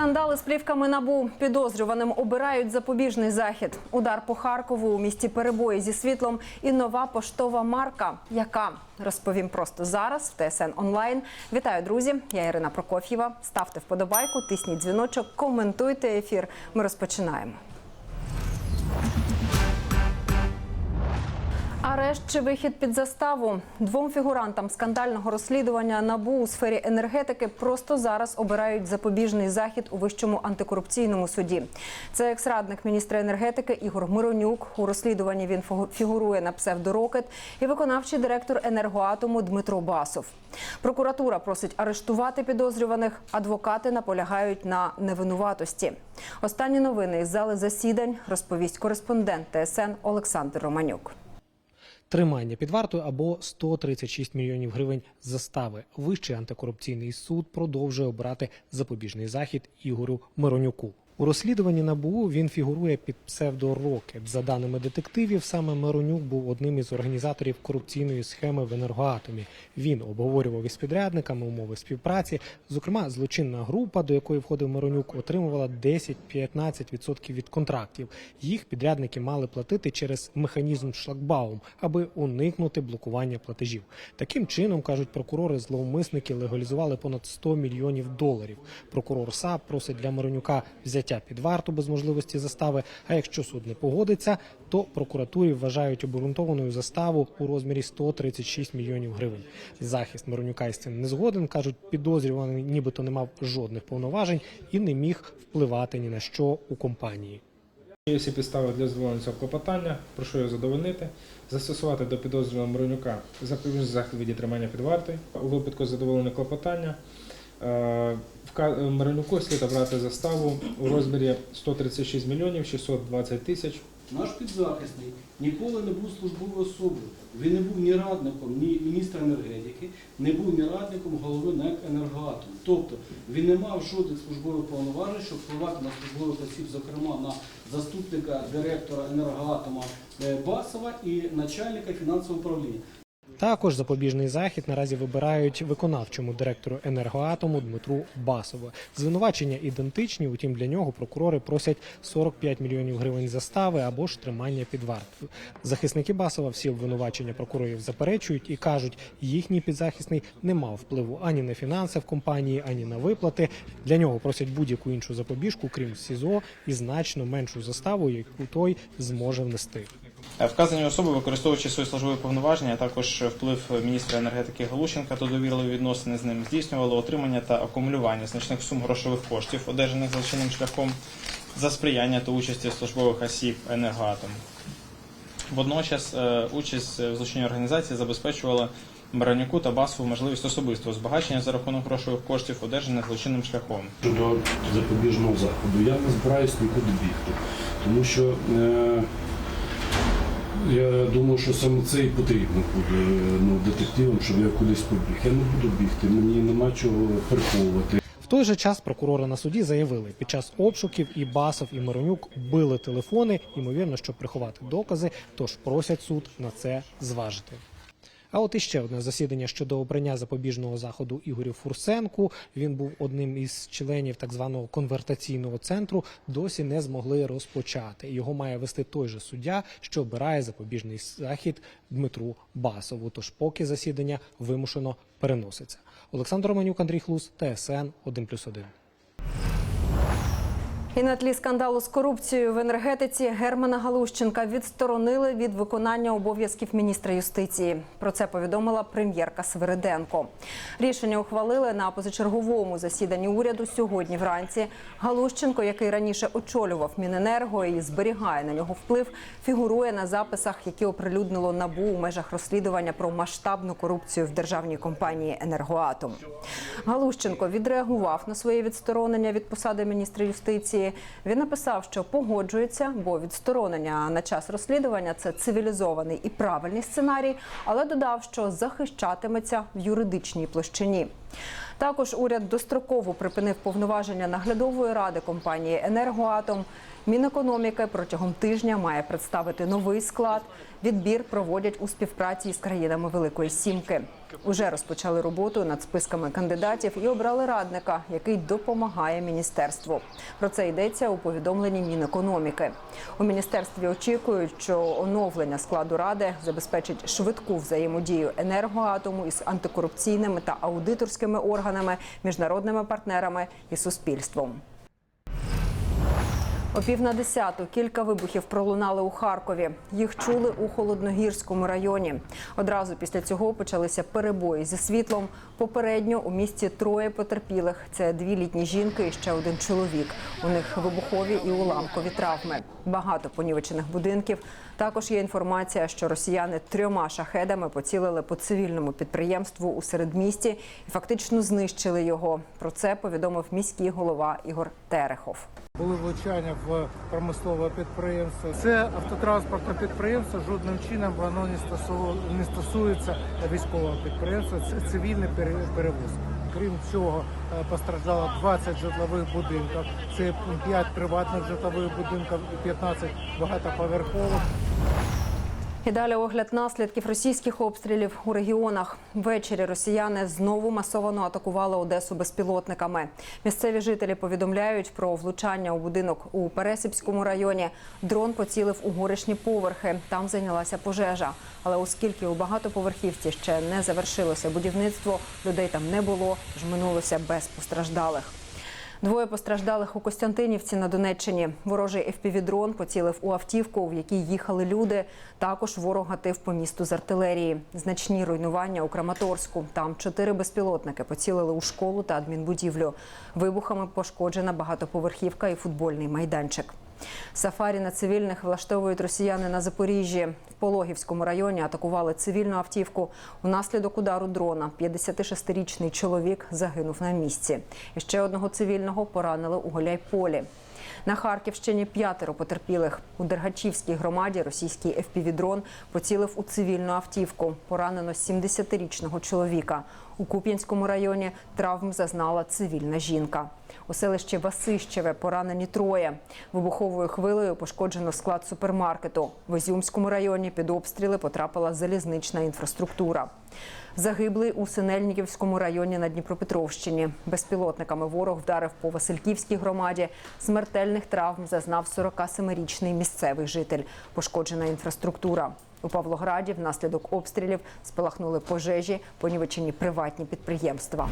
Скандали з плівками набу підозрюваним обирають запобіжний захід. Удар по Харкову у місті перебої зі світлом і нова поштова марка. Яка розповім просто зараз в ТСН онлайн. Вітаю, друзі! Я Ірина Прокоф'єва. Ставте вподобайку, тисніть дзвіночок, коментуйте ефір. Ми розпочинаємо. Арешт чи вихід під заставу двом фігурантам скандального розслідування набу у сфері енергетики просто зараз обирають запобіжний захід у вищому антикорупційному суді. Це екс-радник міністра енергетики Ігор Миронюк. У розслідуванні він фігу- фігурує на псевдорокет і виконавчий директор енергоатому Дмитро Басов. Прокуратура просить арештувати підозрюваних. Адвокати наполягають на невинуватості. Останні новини із зали засідань розповість кореспондент ТСН Олександр Романюк. Тримання під вартою або 136 мільйонів гривень застави. Вищий антикорупційний суд продовжує обрати запобіжний захід Ігорю Миронюку. У розслідуванні НАБУ він фігурує під псевдорокет. За даними детективів, саме Миронюк був одним із організаторів корупційної схеми в енергоатомі. Він обговорював із підрядниками умови співпраці. Зокрема, злочинна група, до якої входив Миронюк, отримувала 10-15% від контрактів. Їх підрядники мали платити через механізм шлагбаум, аби уникнути блокування платежів. Таким чином кажуть прокурори, зловмисники легалізували понад 100 мільйонів доларів. Прокурор САП просить для Миронюка взяття під варту без можливості застави. А якщо суд не погодиться, то прокуратурі вважають обґрунтованою заставу у розмірі 136 мільйонів гривень. Захист Миронюка із цим не згоден. кажуть, підозрюваний нібито не мав жодних повноважень і не міг впливати ні на що у компанії. Є всі підстави для задоволення цього клопотання. Прошу його задовольнити. Застосувати до підозрюваного Миронюка запобіжний захід від тримання під вартою. У випадку задоволення клопотання е, вка- слід обрати заставу у розмірі 136 мільйонів 620 тисяч. Наш підзахисний ніколи не був службовою особою. Він не був ні радником, ні міністра енергетики, не був ні радником голови НЕК «Енергоатом». Тобто він не мав жодних службових повноважень, щоб впливати на службових осіб, зокрема на заступника директора енергоатома е, Басова і начальника фінансового управління. Також запобіжний захід наразі вибирають виконавчому директору енергоатому Дмитру Басову. Звинувачення ідентичні, утім для нього прокурори просять 45 мільйонів гривень застави або ж тримання під вартою. Захисники Басова всі обвинувачення прокурорів заперечують і кажуть, їхній підзахисний не мав впливу ані на фінанси в компанії, ані на виплати. Для нього просять будь-яку іншу запобіжку, крім СІЗО, і значно меншу заставу, яку той зможе внести. Е, Вказані особи, використовуючи свої службові повноваження, а також вплив міністра енергетики Галущенка та довірливі відносини з ним здійснювали отримання та акумулювання значних сум грошових коштів, одержаних злочинним шляхом за сприяння та участі службових осіб енергоатом. Водночас е, участь в злочинній організації забезпечувала Баранюку та Басову можливість особистого збагачення за рахунок грошових коштів, одержаних злочинним шляхом. Щодо запобіжного заходу, я не збираюсь нікуди бігти, тому що е, я думаю, що саме це і потрібно буде ну, детективам, щоб я кудись побіг. Я не буду бігти, мені нема чого приховувати. В той же час прокурори на суді заявили, під час обшуків і Басов, і Миронюк били телефони, ймовірно, щоб приховати докази, тож просять суд на це зважити. А от іще одне засідання щодо обрання запобіжного заходу Ігорю Фурсенку. Він був одним із членів так званого конвертаційного центру. Досі не змогли розпочати. Його має вести той же суддя, що обирає запобіжний захід Дмитру Басову. Тож поки засідання вимушено переноситься. Олександр Романюк, Андрій Хлус, ТСН 1+,1. І на тлі скандалу з корупцією в енергетиці Германа Галущенка відсторонили від виконання обов'язків міністра юстиції. Про це повідомила прем'єрка Свириденко. Рішення ухвалили на позачерговому засіданні уряду сьогодні вранці. Галущенко, який раніше очолював Міненерго і зберігає на нього вплив, фігурує на записах, які оприлюднило набу у межах розслідування про масштабну корупцію в державній компанії Енергоатом. Галущенко відреагував на своє відсторонення від посади міністра юстиції. Він написав, що погоджується, бо відсторонення на час розслідування це цивілізований і правильний сценарій, але додав, що захищатиметься в юридичній площині. Також уряд достроково припинив повноваження наглядової ради компанії Енергоатом. Мінекономіки протягом тижня має представити новий склад. Відбір проводять у співпраці з країнами Великої Сімки. Уже розпочали роботу над списками кандидатів і обрали радника, який допомагає міністерству. Про це йдеться у повідомленні Мінекономіки. У міністерстві очікують, що оновлення складу ради забезпечить швидку взаємодію енергоатому із антикорупційними та аудиторськими органами, міжнародними партнерами і суспільством. О пів на десяту кілька вибухів пролунали у Харкові. Їх чули у холодногірському районі. Одразу після цього почалися перебої зі світлом. Попередньо у місті троє потерпілих. Це дві літні жінки і ще один чоловік. У них вибухові і уламкові травми. Багато понівечених будинків. Також є інформація, що росіяни трьома шахедами поцілили по цивільному підприємству у середмісті і фактично знищили його. Про це повідомив міський голова Ігор Терехов. Були влучання в промислове підприємство. Це автотранспортне підприємство. Жодним чином воно не стосу- не стосується військового підприємства. Це цивільний пере- перевоз. Крім цього, е, постраждало 20 житлових будинків. Це 5 приватних житлових будинків і 15 багатоповерхових. І далі огляд наслідків російських обстрілів у регіонах. Ввечері росіяни знову масово атакували Одесу безпілотниками. Місцеві жителі повідомляють про влучання у будинок у Пересипському районі. Дрон поцілив у горишні поверхи. Там зайнялася пожежа. Але оскільки у багатоповерхівці ще не завершилося будівництво, людей там не було, тож минулося без постраждалих. Двоє постраждалих у Костянтинівці на Донеччині. Ворожий FPV-дрон поцілив у автівку, в якій їхали люди. Також ворог гатив по місту з артилерії. Значні руйнування у Краматорську. Там чотири безпілотники поцілили у школу та адмінбудівлю. Вибухами пошкоджена багатоповерхівка і футбольний майданчик. Сафарі на цивільних влаштовують росіяни на Запоріжжі. В Пологівському районі атакували цивільну автівку. Унаслідок удару дрона 56-річний чоловік загинув на місці. І ще одного цивільного поранили у Гуляйполі. На Харківщині п'ятеро потерпілих. У Дергачівській громаді російський FPV-дрон поцілив у цивільну автівку. Поранено 70-річного чоловіка. У Куп'янському районі травм зазнала цивільна жінка. У селищі Васищеве поранені троє. Вибуховою хвилею пошкоджено склад супермаркету. В Ізюмському районі під обстріли потрапила залізнична інфраструктура. Загиблий у Синельниківському районі на Дніпропетровщині. Безпілотниками ворог вдарив по Васильківській громаді. Смертельних травм зазнав 47-річний місцевий житель. Пошкоджена інфраструктура. У Павлограді внаслідок обстрілів спалахнули пожежі, понівечені приватні підприємства.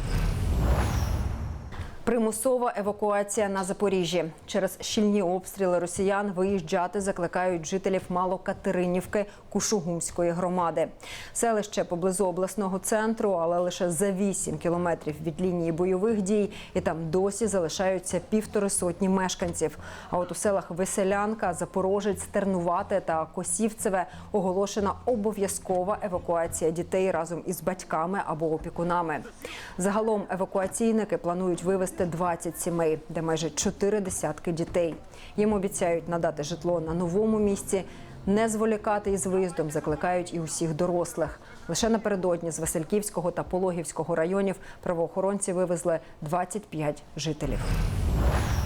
Примусова евакуація на Запоріжжі. Через щільні обстріли росіян виїжджати закликають жителів Малокатеринівки Кушугумської громади. Селище поблизу обласного центру, але лише за 8 кілометрів від лінії бойових дій, і там досі залишаються півтори сотні мешканців. А от у селах Веселянка, Запорожець, Тернувате та Косівцеве оголошена обов'язкова евакуація дітей разом із батьками або опікунами. Загалом евакуаційники планують вивезти 20 сімей, де майже чотири десятки дітей. Їм обіцяють надати житло на новому місці. Не зволікати із виїздом закликають і усіх дорослих. Лише напередодні з Васильківського та Пологівського районів правоохоронці вивезли 25 жителів.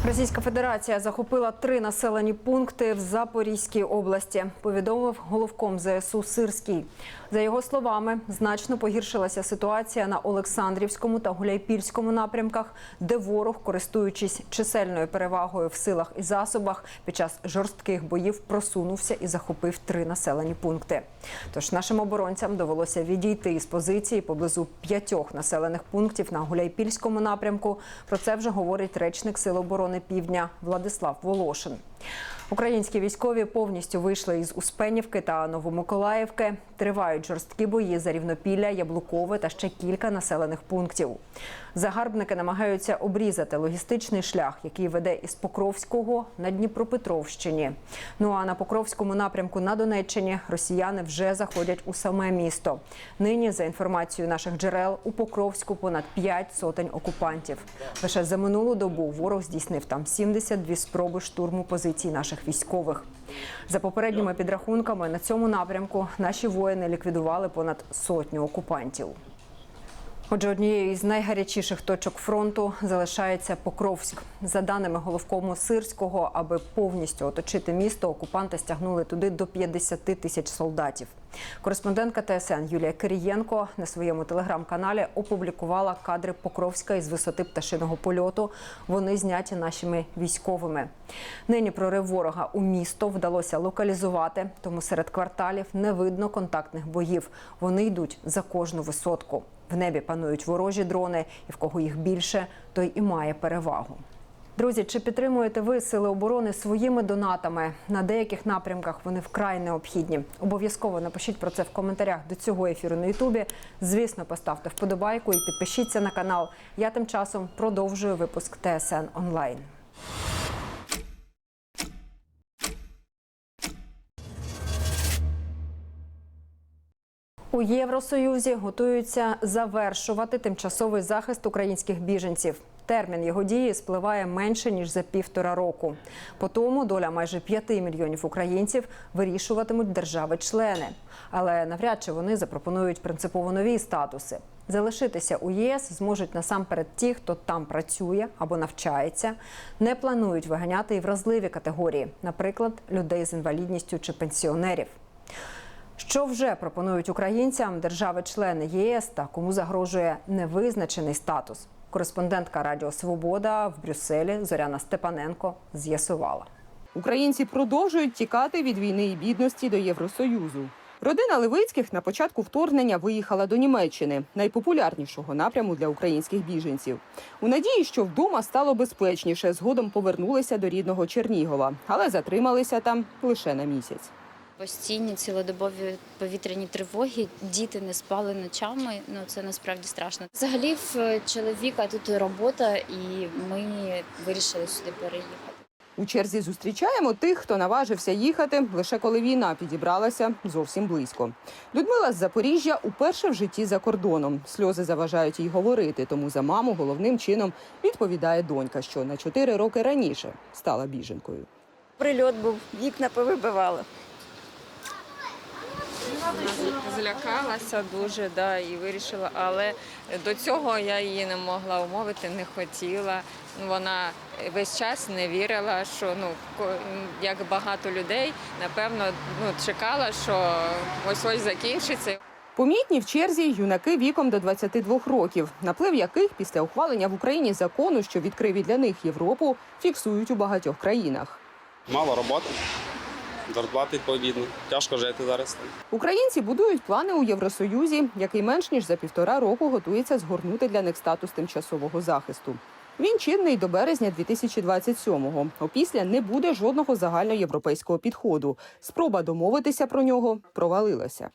Російська Федерація захопила три населені пункти в Запорізькій області. Повідомив головком ЗСУ Сирський. За його словами, значно погіршилася ситуація на Олександрівському та Гуляйпільському напрямках, де ворог, користуючись чисельною перевагою в силах і засобах, під час жорстких боїв просунувся і захопив три населені пункти. Тож нашим оборонцям довелося відійти із позиції поблизу п'ятьох населених пунктів на Гуляйпільському напрямку. Про це вже говорить речник Сил оборони Півдня Владислав Волошин. Українські військові повністю вийшли із Успенівки та Новомиколаївки. Тривають жорсткі бої за рівнопілля, Яблукове та ще кілька населених пунктів. Загарбники намагаються обрізати логістичний шлях, який веде із Покровського на Дніпропетровщині. Ну а на Покровському напрямку на Донеччині росіяни вже заходять у саме місто. Нині, за інформацією наших джерел, у Покровську понад 5 сотень окупантів. Лише за минулу добу ворог здійснив там 72 спроби штурму позицій наших військових. За попередніми підрахунками на цьому напрямку наші воїни ліквідували понад сотню окупантів. Отже, однією із найгарячіших точок фронту залишається Покровськ. За даними головкому Сирського, аби повністю оточити місто, окупанти стягнули туди до 50 тисяч солдатів. Кореспондентка ТСН Юлія Кирієнко на своєму телеграм-каналі опублікувала кадри Покровська із висоти пташиного польоту. Вони зняті нашими військовими. Нині прорив ворога у місто вдалося локалізувати, тому серед кварталів не видно контактних боїв. Вони йдуть за кожну висотку. В небі панують ворожі дрони, і в кого їх більше, той і має перевагу. Друзі, чи підтримуєте ви сили оборони своїми донатами? На деяких напрямках вони вкрай необхідні. Обов'язково напишіть про це в коментарях до цього ефіру на Ютубі. Звісно, поставте вподобайку і підпишіться на канал. Я тим часом продовжую випуск ТСН онлайн. У Євросоюзі готуються завершувати тимчасовий захист українських біженців. Термін його дії спливає менше ніж за півтора року. По тому доля майже п'яти мільйонів українців вирішуватимуть держави-члени. Але навряд чи вони запропонують принципово нові статуси. Залишитися у ЄС зможуть насамперед ті, хто там працює або навчається. Не планують виганяти і вразливі категорії, наприклад, людей з інвалідністю чи пенсіонерів. Що вже пропонують українцям держави-члени ЄС та кому загрожує невизначений статус? Кореспондентка Радіо Свобода в Брюсселі Зоряна Степаненко з'ясувала. Українці продовжують тікати від війни і бідності до Євросоюзу. Родина Левицьких на початку вторгнення виїхала до Німеччини, найпопулярнішого напряму для українських біженців. У надії, що вдома стало безпечніше, згодом повернулися до рідного Чернігова, але затрималися там лише на місяць. Постійні цілодобові повітряні тривоги, діти не спали ночами. Ну це насправді страшно. Взагалі, в чоловіка тут робота, і ми вирішили сюди переїхати. У черзі зустрічаємо тих, хто наважився їхати лише коли війна підібралася зовсім близько. Людмила з Запоріжжя уперше в житті за кордоном. Сльози заважають їй говорити, тому за маму головним чином відповідає донька, що на чотири роки раніше стала біженкою. Прильот був, вікна повибивали. Злякалася дуже, да, і вирішила, але до цього я її не могла умовити, не хотіла. Вона весь час не вірила, що ну ко- як багато людей, напевно, ну чекала, що ось ось закінчиться. Помітні в черзі юнаки віком до 22 років, наплив яких після ухвалення в Україні закону, що відкрив для них Європу, фіксують у багатьох країнах. Мало роботи, зарплати відповідно. Тяжко жити зараз. Українці будують плани у Євросоюзі, який менш ніж за півтора року готується згорнути для них статус тимчасового захисту. Він чинний до березня 2027-го. Опісля не буде жодного загальноєвропейського підходу. Спроба домовитися про нього провалилася.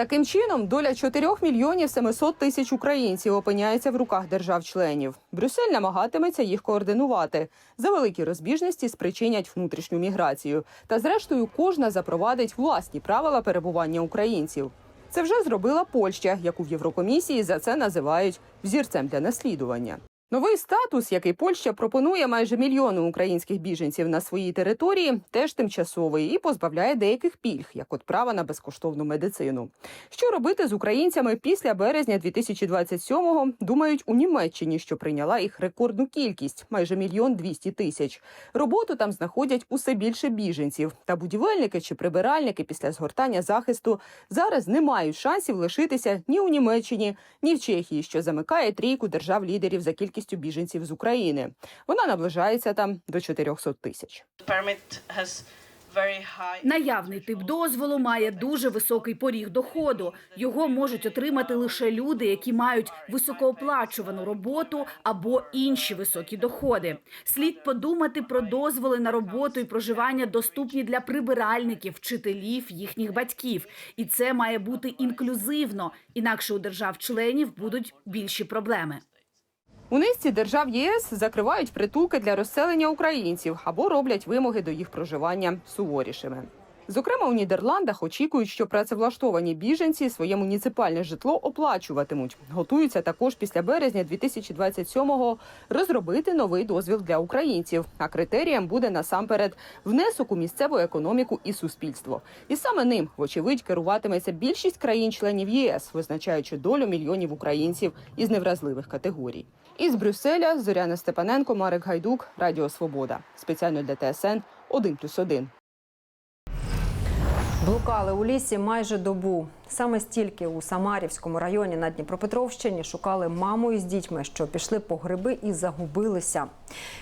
Таким чином, доля 4 мільйонів 700 тисяч українців опиняється в руках держав-членів. Брюссель намагатиметься їх координувати. За великі розбіжності спричинять внутрішню міграцію. Та зрештою кожна запровадить власні правила перебування українців. Це вже зробила Польща, яку в Єврокомісії за це називають взірцем для наслідування. Новий статус, який Польща пропонує майже мільйону українських біженців на своїй території, теж тимчасовий і позбавляє деяких пільг, як от права на безкоштовну медицину. Що робити з українцями після березня 2027-го, думають у Німеччині, що прийняла їх рекордну кількість майже мільйон двісті тисяч. Роботу там знаходять усе більше біженців. Та будівельники чи прибиральники після згортання захисту зараз не мають шансів лишитися ні у Німеччині, ні в Чехії, що замикає трійку держав-лідерів за кількістю біженців з України. Вона наближається там до 400 тисяч. Наявний тип дозволу має дуже високий поріг доходу. Його можуть отримати лише люди, які мають високооплачувану роботу або інші високі доходи. Слід подумати про дозволи на роботу і проживання доступні для прибиральників, вчителів, їхніх батьків. І це має бути інклюзивно, інакше у держав-членів будуть більші проблеми. У низці держав ЄС закривають притулки для розселення українців або роблять вимоги до їх проживання суворішими. Зокрема, у Нідерландах очікують, що працевлаштовані біженці своє муніципальне житло оплачуватимуть. Готуються також після березня 2027-го розробити новий дозвіл для українців. А критерієм буде насамперед внесок у місцеву економіку і суспільство. І саме ним, вочевидь, керуватиметься більшість країн-членів єС, визначаючи долю мільйонів українців із невразливих категорій. Із Брюсселя Зоряна Степаненко, Марик Гайдук, Радіо Свобода. Спеціально для ТСН 1+,1. Блукали у лісі майже добу. Саме стільки у Самарівському районі на Дніпропетровщині шукали маму із дітьми, що пішли по гриби і загубилися.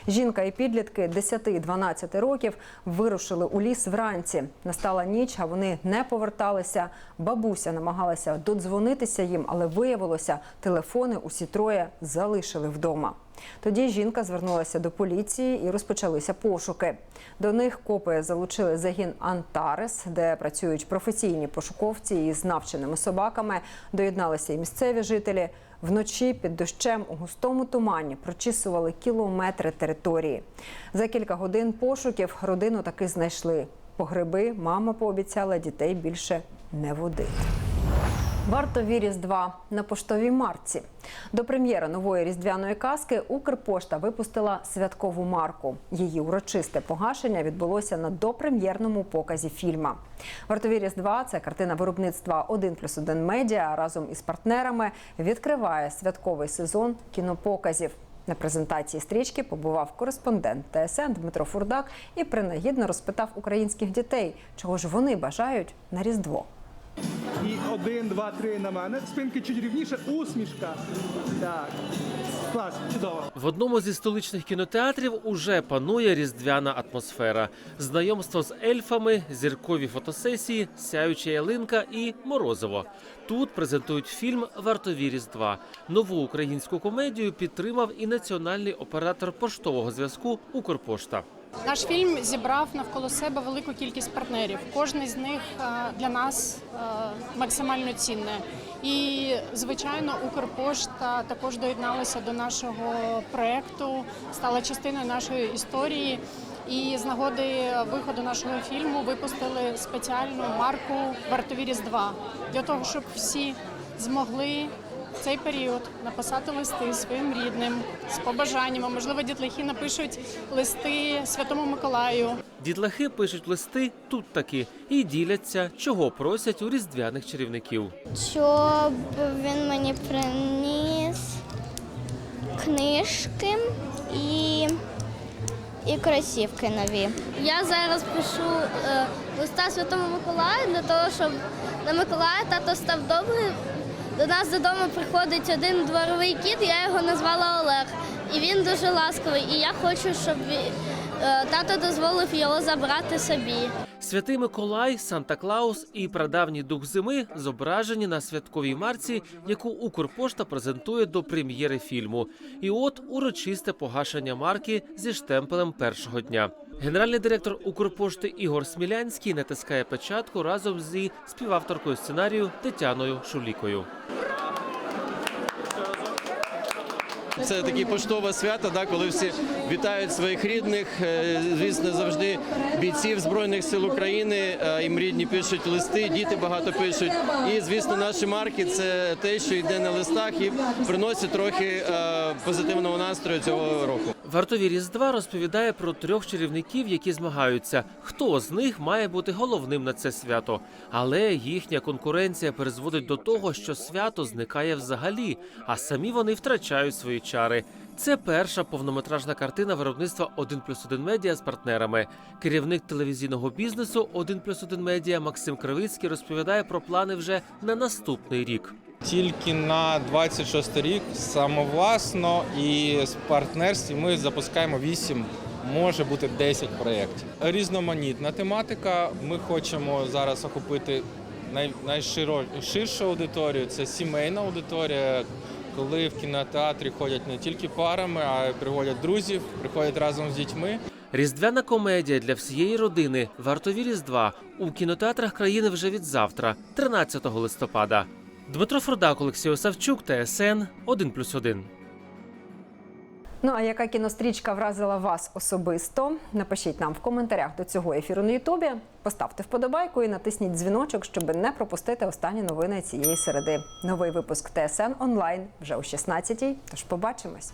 Жінка і підлітки 10-12 років вирушили у ліс вранці. Настала ніч, а вони не поверталися. Бабуся намагалася додзвонитися їм, але виявилося, телефони усі троє залишили вдома. Тоді жінка звернулася до поліції і розпочалися пошуки. До них копи залучили загін Антарес, де працюють професійні пошуковці із навченими собаками. Доєдналися і місцеві жителі. Вночі під дощем у густому тумані прочісували кілометри території. За кілька годин пошуків родину таки знайшли. По гриби мама пообіцяла дітей більше не водити. Вартові Різдва на поштовій марці. До прем'єри нової різдвяної казки Укрпошта випустила святкову марку. Її урочисте погашення відбулося на допрем'єрному показі фільма. Вартові Різдва це картина виробництва 1 плюс 1 медіа разом із партнерами відкриває святковий сезон кінопоказів. На презентації стрічки побував кореспондент ТСН Дмитро Фурдак і принагідно розпитав українських дітей, чого ж вони бажають на Різдво. І один, два, три на мене. Спинки чуть рівніше, усмішка. Так. Клас, чудово. В одному зі столичних кінотеатрів уже панує різдвяна атмосфера. Знайомство з ельфами, зіркові фотосесії, сяюча ялинка і морозиво. Тут презентують фільм Вартові Різдва. Нову українську комедію підтримав і національний оператор поштового зв'язку Укрпошта. Наш фільм зібрав навколо себе велику кількість партнерів. Кожний з них е, для нас е, максимально цінне. І звичайно, Укрпошта також доєдналася до нашого проекту, стала частиною нашої історії. І з нагоди виходу нашого фільму випустили спеціальну марку Вартові Різдва для того, щоб всі змогли в цей період написати листи своїм рідним з побажаннями. Можливо, дітлахи напишуть листи Святому Миколаю. Дітлахи пишуть листи тут таки і діляться, чого просять у різдвяних чарівників. щоб він мені приніс книжки і, і кросівки нові. Я зараз пишу е, листа Святому Миколаю для того, щоб на Миколая тато став добрий. До нас додому приходить один дворовий кіт, я його назвала Олег. І він дуже ласковий. І я хочу, щоб е, тато дозволив його забрати собі. Святий Миколай, Санта Клаус і прадавній дух зими зображені на святковій марці, яку Укрпошта презентує до прем'єри фільму. І от урочисте погашення марки зі штемпелем першого дня. Генеральний директор Укрпошти Ігор Смілянський натискає печатку разом зі співавторкою сценарію Тетяною Шулікою. Це таке поштове свято, да, коли всі вітають своїх рідних. Е, Звісно, завжди бійців Збройних сил України. е, Їм рідні пишуть листи, діти багато пишуть. І звісно, наші марки це те, що йде на листах і приносить трохи е, позитивного настрою цього року. Вартові Різдва розповідає про трьох чарівників, які змагаються. Хто з них має бути головним на це свято? Але їхня конкуренція призводить до того, що свято зникає взагалі, а самі вони втрачають свої чари. Це перша повнометражна картина виробництва 1 плюс 1 медіа з партнерами. Керівник телевізійного бізнесу 1 плюс 1 медіа Максим Кривицький розповідає про плани вже на наступний рік. Тільки на 26 рік самовласно і з партнерстві ми запускаємо 8, може бути 10 проєктів. Різноманітна тематика. Ми хочемо зараз охопити най, найширшу аудиторію. Це сімейна аудиторія, коли в кінотеатрі ходять не тільки парами, а й приводять друзів, приходять разом з дітьми. Різдвяна комедія для всієї родини Вартові Різдва у кінотеатрах країни вже від завтра, 13 листопада. Дмитро Фродак, Олексій Осавчук, ТСН 1+,1. Ну а яка кінострічка вразила вас особисто? Напишіть нам в коментарях до цього ефіру на Ютубі. Поставте вподобайку і натисніть дзвіночок, щоб не пропустити останні новини цієї середи. Новий випуск ТСН онлайн вже о 16-й. Тож побачимось.